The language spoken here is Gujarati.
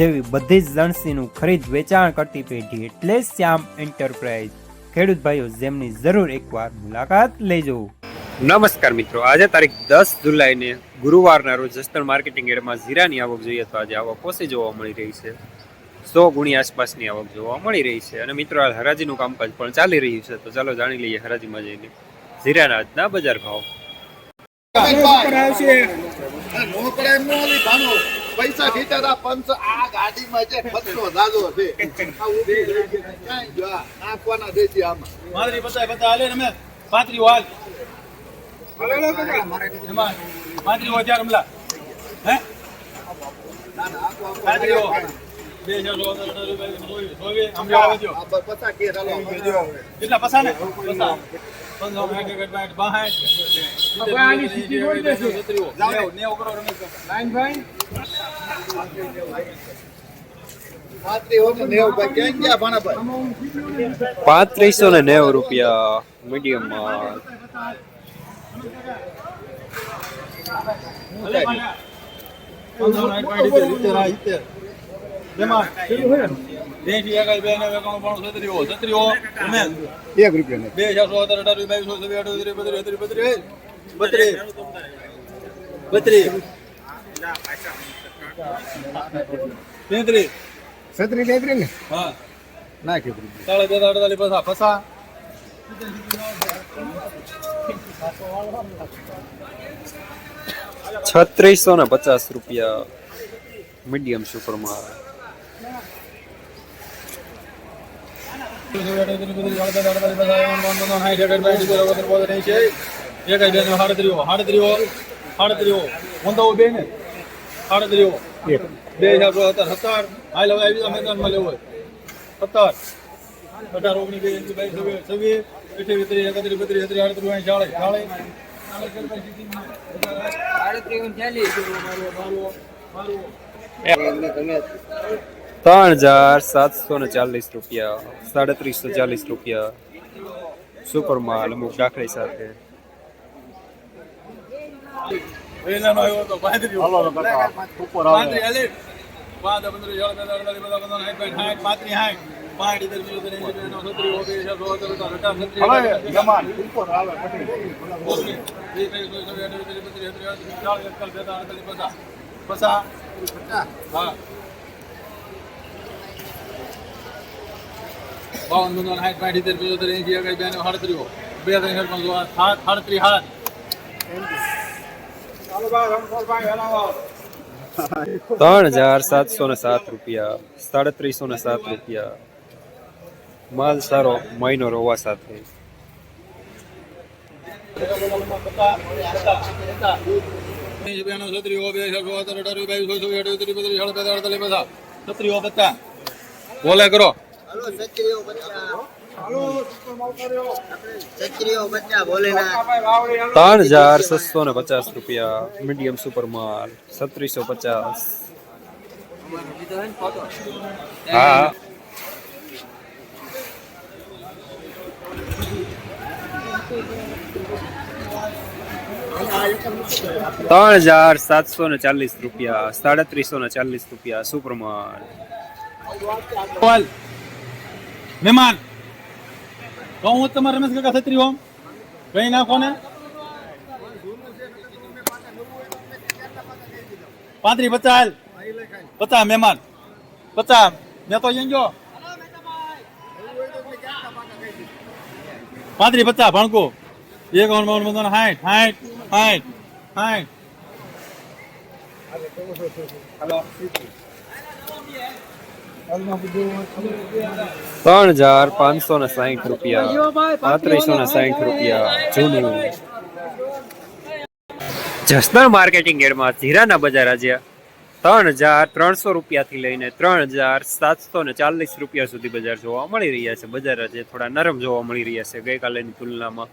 જેવી બધી જ લણસીનું ખરીદ વેચાણ કરતી પેઢી એટલે શ્યામ એન્ટરપ્રાઇઝ ખેડૂત ભાઈઓ જેમની જરૂર એકવાર મુલાકાત લેજો નમસ્કાર મિત્રો આજે તારીખ દસ જુલાઈને ગુરુવારના રોજ જસ્તર માર્કેટિંગ એડમાં જીરાની આવક જોઈએ તો આજે આવક ઓછી જોવા મળી રહી છે સો ગુણી આસપાસની આવક જોવા મળી રહી છે અને મિત્રો હાલ હરાજીનું કામકાજ પણ ચાલી રહ્યું છે તો ચાલો જાણી લઈએ હરાજીમાં જઈને જીરાના આજના બજાર ભાવ પૈસા ખીચાતા પંચ આ ગાડીમાં છે પંચો દાદો છે નાખવાના દેજી આમાં માદરી બતાય બતાય હાલે અમે પાંત્રી હાલ એમાં પાંત્રી હજાર અમલા હે પાંત્રી હો. બે હજાર કેટલા પસા ને પસા પંદર સત્તરી નેવું, નેવું કરો રમેશ. પાંત્રી હોય ને નેવું ભાઈ પાંત્રીસો ને નેવું રૂપિયા મીડિયમ. એક રૂપિયા બે હજાર સો અઢાર અઢાર બાવીસ અઠ્યાવીસ બત્રીસ બત્રીસ બત્રીસ બત્રીસ તેત્રીસ છત્રી લેત્રી ને? હા. નાખી સાડા બે અડતાલીસ પસા પસા છત્રીસો ને પચાસ રૂપિયા મીડિયમ સુપરમાં બે હજાર સત્તર સત્તર. હાલ હવે મેદાનમાં લેવો સત્તર. અઢાર ઓગણીસ બે એસી બત્રીસ ત્રીસ ત્રણ હજાર સાતસો ને ચાલીસ રૂપિયા, સાડત્રીસો ચાલીસ રૂપિયા, સુપર માલ અમુક દાખલી સાથે. વેલાનો આવ્યો હતો પાંત્રીસ પાંત્રીસ હાલે પાંચ પંદર સોળ બે અડતાલીસ બધા સાઠ પાંચ સાઠ પાંત્રીસ સાઠ પાંચ ઇધર બીજો ત્રણ એંશી બેનો સત્તરી ઓગણીસ વીસ સોળ સત્તર અઢાર સત્તરી ઓગણીસ વીસ બાવીસ ચોવીસ છવ્વીસ અઠ્યાવીસ ત્રીસ બત્રીસ ત્રીસ ચાલીસ એકતાલીસ બેતાલીસ અડતાલીસ પચાસ પચાસ હા બાવન પંદર સાઠ પાંચ ઇધર બીજો ત્રણ એંશી બે ત્રણ સાત સાડત્રીસ સાત ત્રણ હજાર સાતસો ને સાત રૂપિયા, સાડત્રીસો ને સાત રૂપિયા. માલ સારો મહિનો રોવા સાથે. બોલે કરો. હાલો છત્રીઓ બચ્ચા છત્રીઓ બચ્ચા બોલે ના ત્રણ હજાર છસો ને પચાસ રૂપિયા, મીડિયમ સુપર માલ સત્રીસો પચાસ. હા. ત્રણ હજાર સાતસો ને ચાલીસ રૂપિયા, સાડત્રીસો ને ચાલીસ રૂપિયા સુપર માલ બોલ મહેમાન કહું તમારે રમેશ કાકા છત્રી હોમ કઈ નાખો ને પાંત્રી, પચાસ. પચાસ મહેમાન. પચાસ. મેં તો અહીં ગયો. પાંત્રી, પચાસ, ભણકો. એક ઓન બાવન પંદર સાઠ સાઠ સાઠ સાઠ ત્રણ હજાર પાંચસો ને સાહીઠ રૂપિયા પાંત્રીસો ને સાહીઠ રૂપિયા જૂનું. જસદણ માર્કેટિંગ એડમાં ધીરાના બજાર આજે ત્રણ હજાર ત્રણસો રૂપિયાથી લઈને ત્રણ હજાર સાતસો ને ચાલીસ રૂપિયા સુધી બજાર જોવા મળી રહ્યા છે. બજાર આજે થોડા નરમ જોવા મળી રહ્યા છે ગઈકાલેની તુલનામાં.